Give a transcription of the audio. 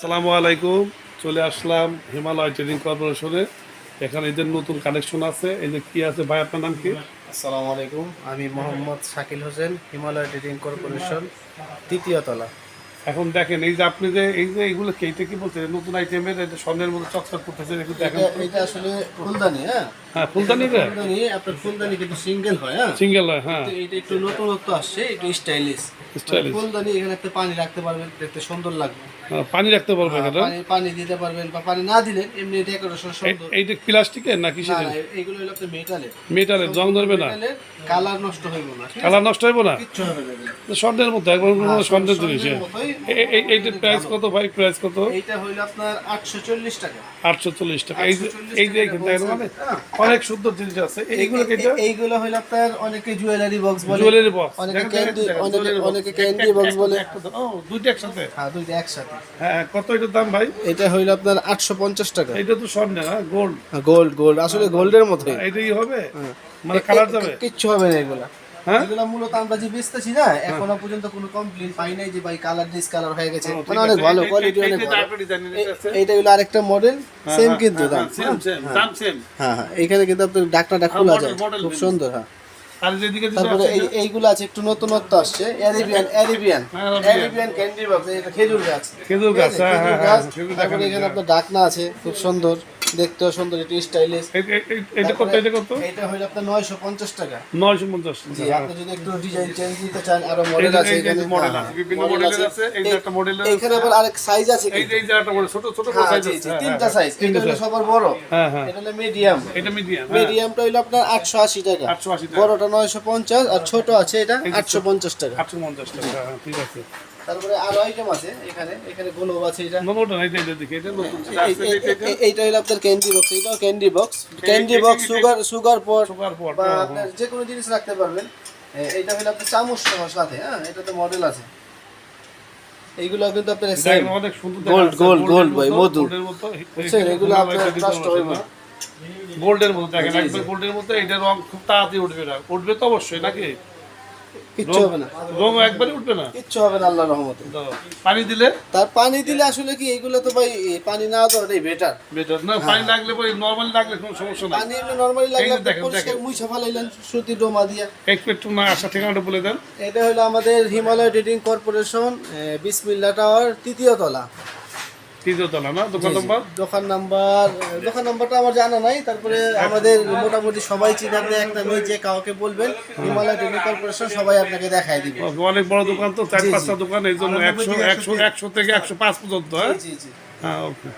আসসালামু আলাইকুম। চলে আসলাম হিমালয় ট্রেডিং কর্পোরেশনে। এখানে এদের নতুন কানেকশন আছে। এই যে কি আছে ভাই আপনার নাম কি? আসসালামু আলাইকুম। আমি মোহাম্মদ শাকিল হোসেন হিমালয় ট্রেডিং কর্পোরেশন তৃতীয় তলা। এখন দেখেন এই যে আপনি যে এই যে এইগুলো কি এটা কি বলছে? নতুন আইটেমের এটা স্বর্ণের মধ্যে চকচক করতেছে একটু দেখেন। এটা এটা আসলে ফুলদানি হ্যাঁ? হ্যাঁ ফুলদানি ফুলদানি আপনার ফুলদানি কিন্তু সিঙ্গেল হয় হ্যাঁ? সিঙ্গেল হয় হ্যাঁ। এটা একটু নতুনত্ব আসছে একটু স্টাইলিশ। Stylish। ফুলদানি এখানে একটা পানি রাখতে পারবেন দেখতে সুন্দর লাগবে। পানি রাখতে পারবে এটা? পানি পানি দিতে পারবেন বা পানি না দিলে এমনি ডেকোরেশন সুন্দর। এইটা প্লাস্টিকের না না কিসের হলো আপনার মেটালের মেটালের জং ধরবে না? কালার নষ্ট হইব না কালার নষ্ট হইব না? কিচ্ছু হবে না স্বর্ণের মধ্যে একবার কোনো স্বর্ণের জিনিস স্বর্ণের মতোই এ- এ- এইটার প্রাইস কত ভাই? প্রাইস কত? এইটা হইল আপনার আটশো চল্লিশ টাকা। আটশো চল্লিশ টাকা। এই এই যে এখানে মানে হ্যাঁ। অনেক সুন্দর জিনিস আছে। এইগুলো এইগুলো হইল আপনার অনেকে জুয়েলারি বক্স বলে। জুয়েলারি বক্স অনেকে অনেকে অনেকে ক্যান্ডি বক্স বলে? ও দুইটা একসাথে? হ্যাঁ দুইটা একসাথে। হ্যাঁ কত এটার দাম ভাই? এটা হইল আপনার আটশো পঞ্চাশ টাকা। এটা তো স্বর্ণ হ্যাঁ গোল্ড গোল্ড গোল্ড আসলে গোল্ডের মতোই। এটাই হবে? মানে কালার যাবে? কিচ্ছু হবে না এগুলা। মূলত আমরা যে বেচতেছি না এখনও পর্যন্ত কোনো কমপ্লেন পাই নাই যে ভাই কালার ডিস কালার হয়ে গেছে। মানে অনেক ভালো কোয়ালিটি অনেক আরেকটা। এইটা হলো মডেল সেম কিন্তু দাম। সেম সেম দাম সেম হ্যাঁ হ্যাঁ। এখানে কিন্তু আপনার ডাকনাটা খোলা যায়। খুব সুন্দর হ্যাঁ। আর যেদিকে তারপরে এই এইগুলো আছে একটু নতুনত্ব আসছে। Arabian Arabian Arabian। Candy box এটা খেজুর গাছ। খেজুর গাছ, হ্যাঁ, হ্যাঁ, হ্যাঁ, এখানে। আপনার ডাকনা আছে খুব সুন্দর। দেখতেও সুন্দর একটু স্টাইলিশ এটা কত এটা কত? এটা হইল আপনার নয়শো পঞ্চাশ টাকা। নয়শো পঞ্চাশ। জি আপনি যদি একটু ডিজাইন চেঞ্জ দিতে চান আরও মডেল আছে এখানে। মডেল হ্যাঁ, আছে বিভিন্ন model মডেলের আছে এই যে একটা মডেলের এইখানে আবার আরেক সাইজ আছে এই যে এই যে একটা মডেল ছোট ছোট হ্যাঁ, সাইজ আছে। হ্যাঁ, তিনটা হ্যাঁ, সাইজ এটা হলো সবার বড়। হ্যাঁ হ্যাঁ। এটা হলো মিডিয়াম এটা মিডিয়াম মিডিয়ামটা হইল আপনার আটশো আশি টাকা। আটশো আশি টাকা। বড়টা নয়শো পঞ্চাশ আর ছোট আছে এটা আটশো পঞ্চাশ টাকা। আটশো পঞ্চাশ টাকা হ্যাঁ ঠিক আছে। তারপরে আরও আইটেম আছে এখানে এখানে গোলব আছে এটা। নাই দেখি এটা এইটা হলো আপনার ক্যান্ডি বক্স এটাও candy box candy box sugar sugar pot sugar pot বা আপনার যে কোনো জিনিস রাখতে পারবেন। হলো আপনার চামচ সহ সাথে হ্যাঁ এটাতে মডেল আছে। এইগুলো কিন্তু আপনার সেম gold gold এর ভাই, মধু। বুঝছেন, এগুলো গোল্ডের আপনার হইব না? গোল্ডের মধ্যে দেখেন একবার গোল্ডের মধ্যে এটা রং খুব তাড়াতাড়ি উঠবে না। উঠবে তো অবশ্যই নাকি? কিচ্ছু হবে না। রং একবারই উঠবে না? কিচ্ছু হবে না আল্লাহর রহমতে। পানি দিলে? তার পানি দিলে আসলে কি এগুলো তো ভাই পানি না তো এটাই বেটার বেটার না? পানি লাগলে পরে নর্মালি লাগলে কোনো সমস্যা নাই। পানি এমনি নরমালি লাগলে এই যে আপনি দেখেন, পরিষ্কার দেখেন। মুইছা ফালাইলেন সুতি ডোমা দিয়া। একটু একটু না আসা ঠিকানাটা বলে দেন। এটা হলো আমাদের Himalaya trading corporation Bismillah tower তৃতীয় তলা। না? দোকান নম্বর? দোকান নাম্বার দোকান নাম্বারটা আমার জানা নাই তারপরে আমাদের মোটামুটি সবাই চিনে একটা মেয়ে যে কাউকে বলবেন হিমালয় ট্রেডিং কর্পোরেশন সবাই আপনাকে দেখাই দিবে। অনেক বড় দোকান তো চার। পাঁচটা দোকান এই জন্য একশো থেকে একশো একশো থেকে একশো পাঁচ পর্যন্ত হ্যাঁ? হ্যাঁ ওকে।